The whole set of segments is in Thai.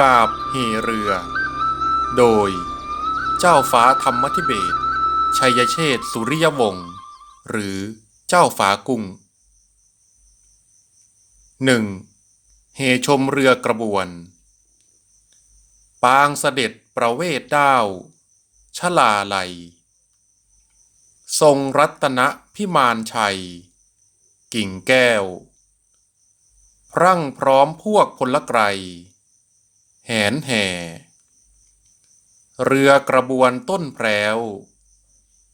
กาบเฮเรือ โดย เจ้าฟ้าธรรมธิเบศชัยเชษสุริยวงศ์หรือเจ้าฟ้ากุ้งหนึ่งเฮชมเรือกระบวน ปางเสด็จประเวทด้าวชลาลัย ทรงรัตนพิมานชัย กิ่งแก้ว พรั่งพร้อมพวกพลไกร แหนแห่ เรือกระบวนต้นแพรว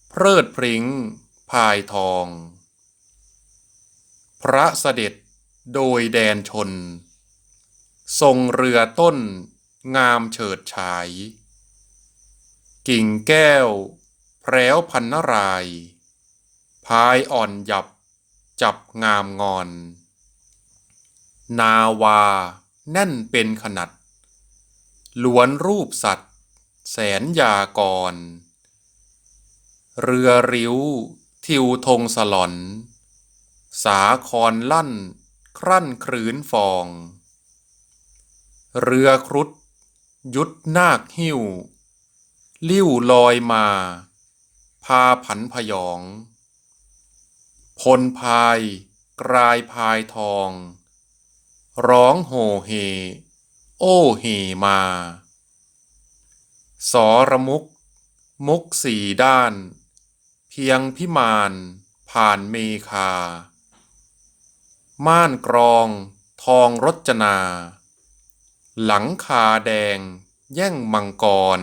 เพลิดพริ้งพายทอง พระเสด็จโดยแดนชน ทรงเรือต้นงามเฉิดฉาย กิ่งแก้ว แพรวพันนราย พายอ่อนหยับจับงามงอน นาวาแน่นเป็นขนาด ล้วนรูปสัตว์ แสนยากร เรือริ้ว ทิวธงสลอน สาครลั่น ครั่นครื้นฟอง เรือครุฑยุดนาคหิ้ว ลิ้วลอยมา พาผันพยอง พลพาย กลายพายทอง ร้องโห่เฮ โอ้เฮมา สระมุก มุกสี่ด้าน เพียงพิมาน ผ่านเมคา ม่านกรอง ทองรจนา หลังคาแดง แย่งมังกร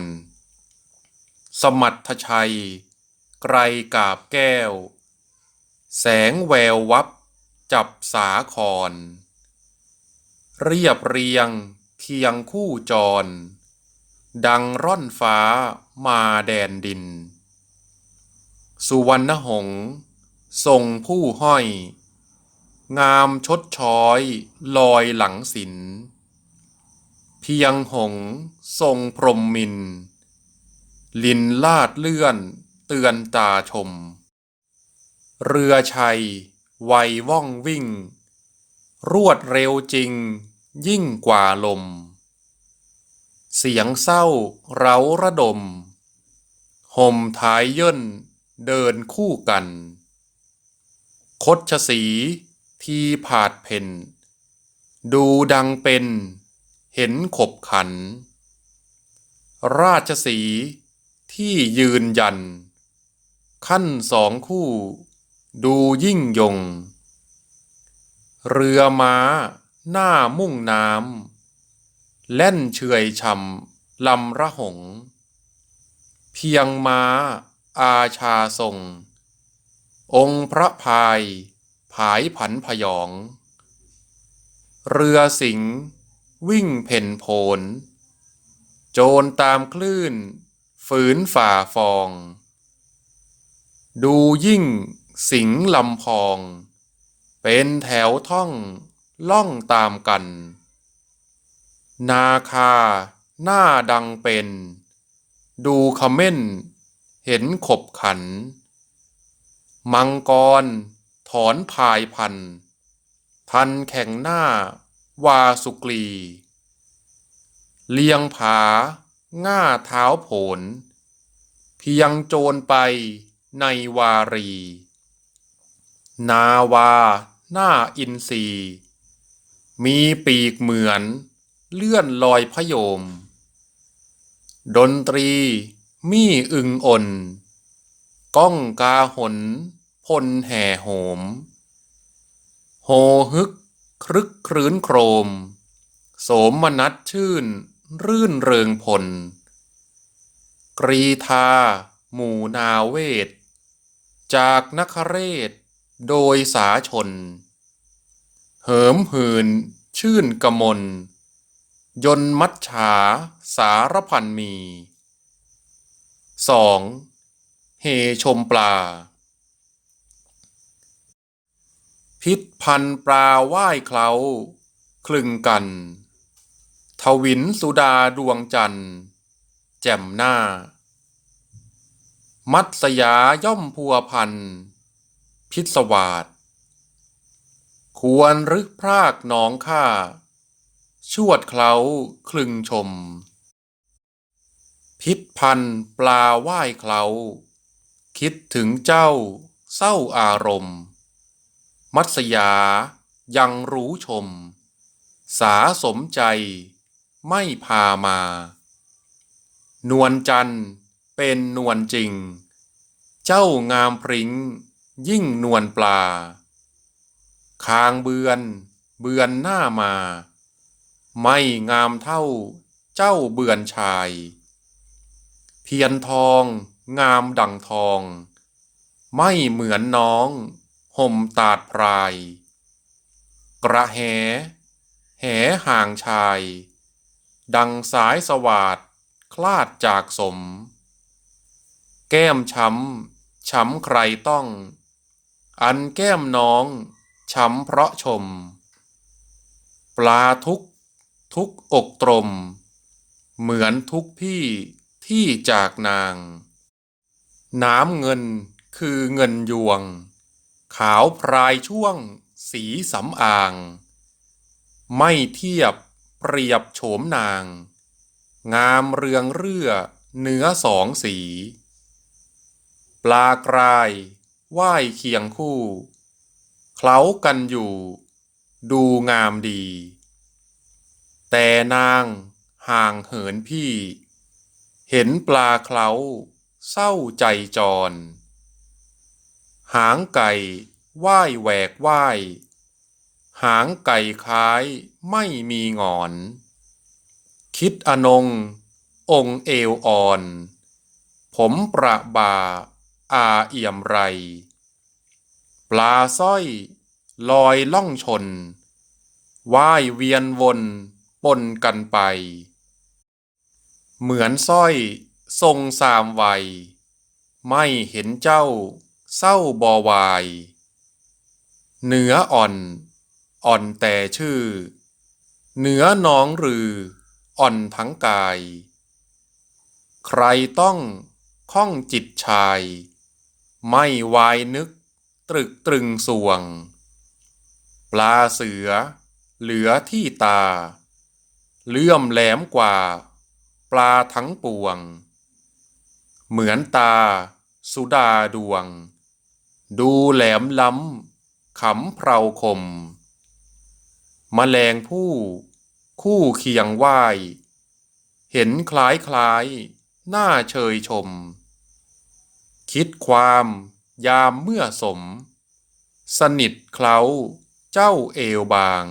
สมัทชัย ไกรกาบแก้ว แสงแวววับ จับสาคร เรียบเรียง เคียงคู่จร ดังร่อนฟ้ามาแดนดิน สุวรรณหงษ์ทรงผู้ห้อย งามชดช้อยลอยหลังสินเพียงหงษ์ทรงพรมมิน ลินลาดเลื่อนเตือนตาชม เรือชัยไวว่องวิ่ง รวดเร็วจริง ยิ่งกว่าลม เสียงเศร้าเร้าระดมห่มท้ายย่นเดินคู่กัน คดชสีทีผาดเพนดูดังเป็นเห็นขบขัน ราชสีที่ยืนยัน ขั้นสองคู่ ดูยิ่งยง เรือม้า หน้ามุ่งน้ำเล่นเฉยชำลำระหง เพียงม้า อาชาทรง องค์พระพาย ผายผันพยอง เรือสิงห์วิ่งเพ่นโผนโจรตามคลื่น ฝืนฝ่าฟอง ดูยิ่งสิงลำพอง เป็นแถวท่อง ล่องตามกัน นาคา หน้าดังเป็น ดูขม้นเห็นขบขัน มังกร ถอนพายพันทันแข่งหน้า วาสุกรีเลียงผา ง่าเท้าโผน เพียงโจรไปในวารี นาวา หน้าอินทรี มีปีกเหมือน เลื่อนลอยพโยม ดนตรีมี่อึงอ่น ก้องกาหนพลแห่โหม โหฮึก ครึกครื้นโครม โสมมนัสชื่น รื่นเริงพลกรีธา หมู่นาเวท จากนคเรศ โดยสาชน เหิมหืน ชื่นกมล ยนมัจฉา สารพันมีสองเฮชมปลา พิษพันปลาว่ายเคล้า คลึงกัน ทวินสุดาดวงจันทร์ แจ่มหน้า มัตสยาย่อมพัวพัน พิศวาส ควรรึกพรากน้องข้า ชวดเคล้าคลึงชม พิษพันปลาว่ายเคล้า คิดถึงเจ้าเศร้าอารมณ์ มัตสยายังรู้ชม สาสมใจไม่พามา นวลจันทร์เป็นนวลจริง เจ้างามพริ้งยิ่งนวลปลา คางเบือน เบือนหน้ามา ไม่งามเท่าเจ้าเบือนชายเพียนทองงามดังทอง ไม่เหมือนน้อง ห่มตาดพราย กระแห แหห่างชาย ดังสายสวาดคลาดจากสม แก้มช้ำช้ำใครต้อง อันแก้มน้อง ช้ำเพราะชม ปลาทุกทุกอกตรม เหมือนทุกพี่ที่จากนาง น้ำเงินคือเงินยวง ขาวพรายช่วงสีสำอาง ไม่เทียบเปรียบโฉมนาง งามเรืองเรื่อเนื้อสองสี ปลากรายว่ายเคียงคู่ เคล้ากันอยู่ ดูงามดี แต่นางห่างเหินพี่ เห็นปลาเคล้า เศร้าใจจร หางไก่ว่ายแหวกว่าย หางไก่คล้ายไม่มีงอน คิดอนง องเอวอ่อน ผมประบาอาเอี่ยมไร ปลาสร้อย ลอยล่องชน ว่ายเวียนวนปนกันไป เหมือนสร้อยทรงสามวัย ไม่เห็นเจ้าเศร้าบอวาย เหนืออ่อน อ่อนแต่ชื่อ เหนือน้องรือ อ่อนทั้งกาย ใครต้องข้องจิตชาย ไม่วายนึก ตรึกตรึงสวง ปลาเสือ เหลือที่ตา เลื่อมแหลมกว่า ปลาทั้งปวง เหมือนตา สุดาดวง ดูแหลมล้ำขำเพราคมแมลงผู้คู่เคียงว่าย เห็นคล้ายคล้ายหน้าเชยชม คิดความ ยามเมื่อสม สนิทเคล้า เจ้าเอวบาง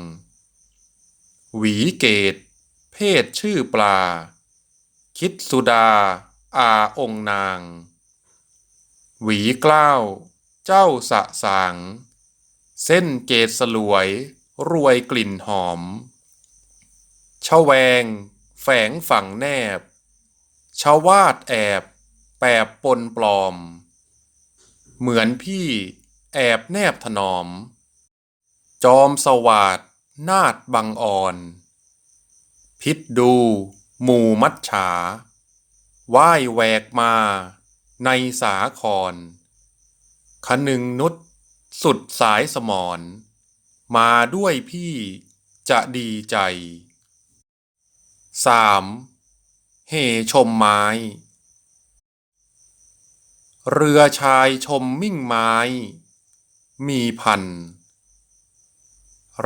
หวีเกต เพศชื่อปลา คิดสุดา อาองนาง หวีกล้าว เจ้าสะสาง เส้นเกตสลวย รวยกลิ่นหอมชะแวง แฝงฝังแนบชาวาดแอบ แปบปนปลอม เหมือนพี่แอบแนบถนอม จอมสวาดนาดบังอ่อน พิษดูหมู่มัดฉาว่ายแหวกมาในสาครคนึงนุษสุดสายสมอนมาด้วยพี่จะดีใจสามเฮชมไม้ เรือชายชมมิ่งไม้ มีพัน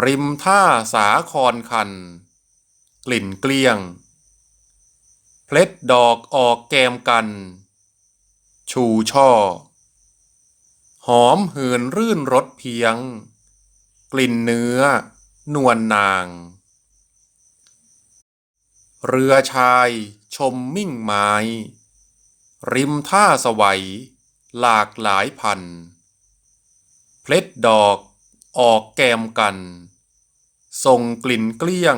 ริมท่าสาครคัน กลิ่นเกลี้ยง เพล็ดดอกออกแกมกัน ชูช่อ หอมเหินรื่นรสเพียง กลิ่นเนื้อ นวลนาง เรือชายชมมิ่งไม้ ริมท่าสวัย หลากหลายพัน เพล็ดดอกออกแกมกัน ส่งกลิ่นเกลี้ยง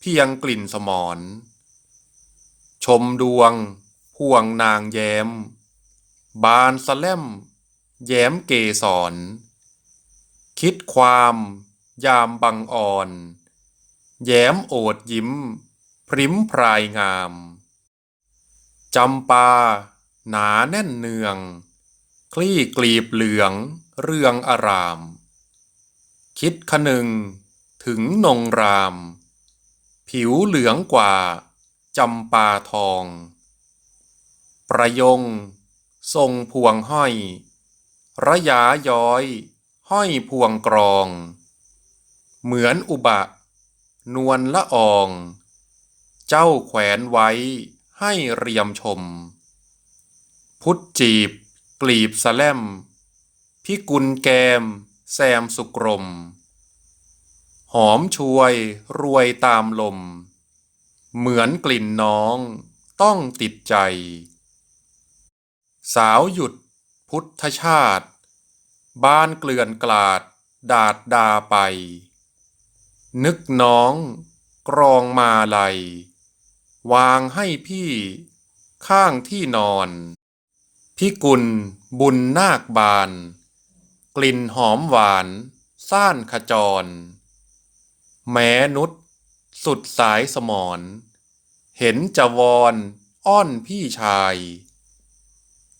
เพียงกลิ่นสมอน ชมดวงพวงนางแย้ม บานสแลม แย้มเกสร คิดความยามบังอ่อน แย้มโอดยิ้ม พริ้มพรายงาม จำปา หนาแน่นเนือง คลี่กลีบเหลือง เรืองอาราม คิดคะนึง ถึงนงราม ผิวเหลืองกว่า จำปาทอง ประยง ทรงพวงห้อย ระยาย้อย ห้อยพวงกรอง เหมือนอุบะ นวลละออง เจ้าแขวนไว้ ให้เรียมชม พุทธจีบ กลีบสแลม พิกุลแกม แซมสุกรม หอมช่วย รวยตามลม เหมือนกลิ่นน้อง ต้องติดใจ สาวหยุด พุทธชาติบ้านเกลื่อนกลาด ดาดดาไป นึกน้อง กรองมาลัย วางให้พี่ ข้างที่นอน พิกุล บุญนาคบาน กลิ่นหอมหวาน ซ่านขจร แม้นุษสุดสายสมอนเห็นจะวอนอ้อนพี่ชาย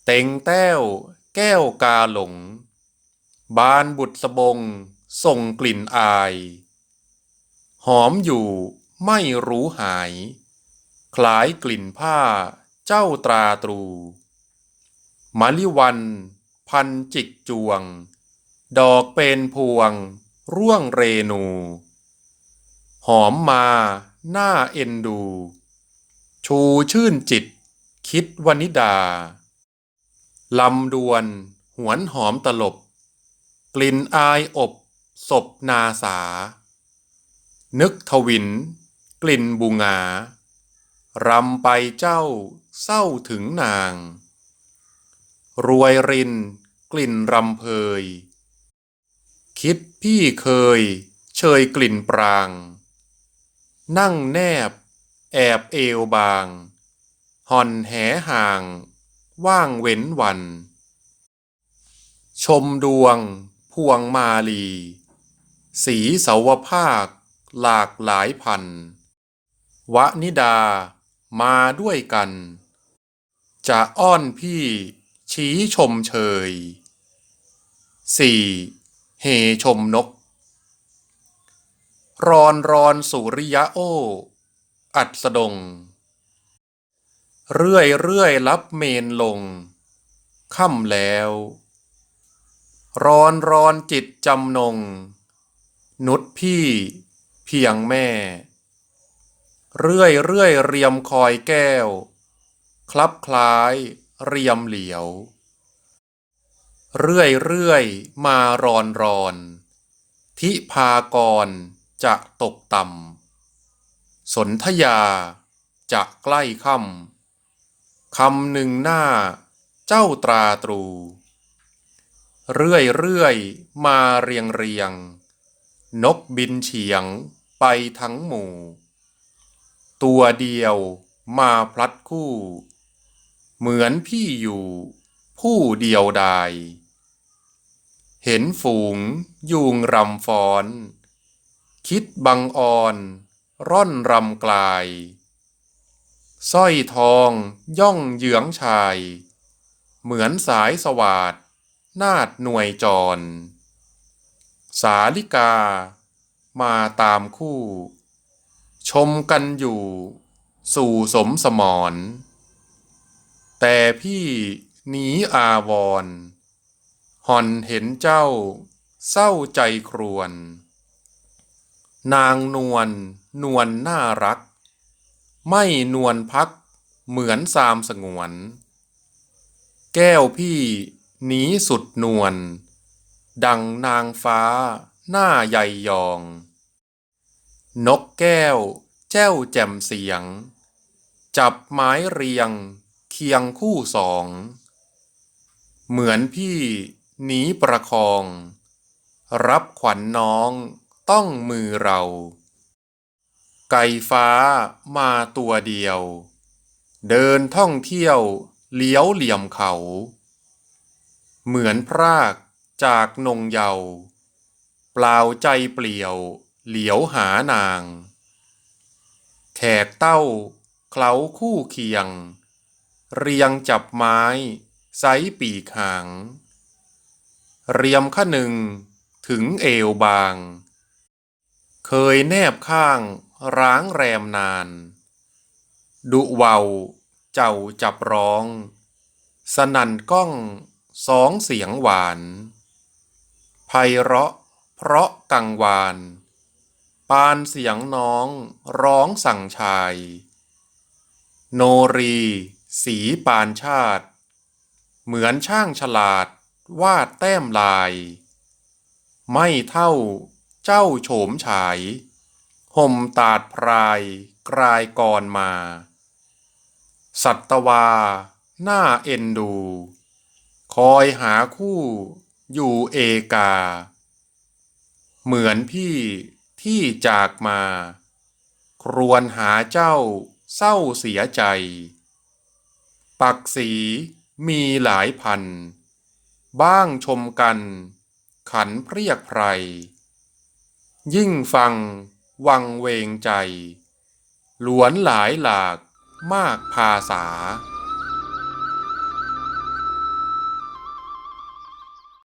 เต็งแต้ว แก้วกาหลง บานบุตรสบง ส่งกลิ่นอาย หอมอยู่ไม่รู้หาย คล้ายกลิ่นผ้าเจ้าตราตรูมะลิวัน พันจิกจวง ดอกเป็นพวง ร่วงเรนู หอมมาหน้าเอ็นดู ชูชื่นจิต คิดวนิดา ลำดวน หวนหอมตลบ กลิ่นอายอบศพนาสา นึกทวิน กลิ่นบูงา รำไปเจ้าเศร้าถึงนาง รวยริน กลิ่นรำเพย คิดพี่เคย เชยกลิ่นปราง นั่งแนบ แอบเอวบาง ห่อนแหห่าง ว่างเว้นวัน ชมดวง พวงมาลี สีเสาวภาค หลากหลายพันวนิดา มาด้วยกัน จะอ้อนพี่ชี้ชมเชยสี่เฮชมนก รอนรอนสุริยะโอ อัดสดง เรื่อยเรื่อยรับเมนลง ค่ำแล้ว รอนรอนจิตจำนง นุดพี่เพียงแม่ เรื่อยเรื่อยเรียมคอยแก้ว คลับคล้าย เรียมเหลียว เรื่อยเรื่อยมารอนรอน ทิพากรจะตกต่ำสนธยาจะใกล้ค่ำคำหนึ่งหน้า เจ้าตราตรู เรื่อยเรื่อยมาเรียงเรียง นกบินเฉียงไปทั้งหมู่ ตัวเดียวมาพลัดคู่ เหมือนพี่อยู่ ผู้เดียวดาย เห็นฝูงยุงรำฟ้อน คิดบังออน ร่อนรำกลายสร้อยทองย่องเยืองชาย เหมือนสายสวาดนาดหน่วยจร สาลิกา มาตามคู่ ชมกันอยู่สู่สมสมร แต่พี่หนีอาวรห่อนเห็นเจ้าเศร้าใจครวน นางนวลนวลน่ารัก ไม่นวลพักเหมือนสามสงวน แก้วพี่หนีสุดนวลดังนางฟ้าหน้าใหญ่ยอง นกแก้ว แจ้วแจ่มเสียง จับไม้เรียง เคียงคู่สอง เหมือนพี่หนีประคอง รับขวัญน้องต้องมือเรา ไก่ฟ้ามาตัวเดียว เดินท่องเที่ยวเลี้ยวเหลี่ยมเขา เหมือนพรากจากนงเยาว์เปล่าใจเปลี่ยว เหลียวหานาง แขกเต้าเคล้าคู่เคียง เรียงจับไม้ไซปีกหาง เรียมขหนึ่งถึงเอวบาง เคยแนบข้างร้างแรมนาน ดุเวาเจ้าจับร้อง สนั่นก้องสองเสียงหวานไพเราะเพราะกังวาน ปานเสียงน้องร้องสั่งชาย โนรี สีปานชาติ เหมือนช่างฉลาดวาดแต้มลาย ไม่เท่าเจ้าโฉมฉายห่มตาดพรายกลายกรมา สัตวา หน้าเอ็นดู คอยหาคู่อยู่เอกา เหมือนพี่ ที่จากมา ครวญหาเจ้าเศร้าเสียใจ ปักสีมีหลายพัน บ้างชมกัน ขันเพรียกไพร ยิ่งฟัง วังเวงใจ หลวนหลายหลากมากภาษา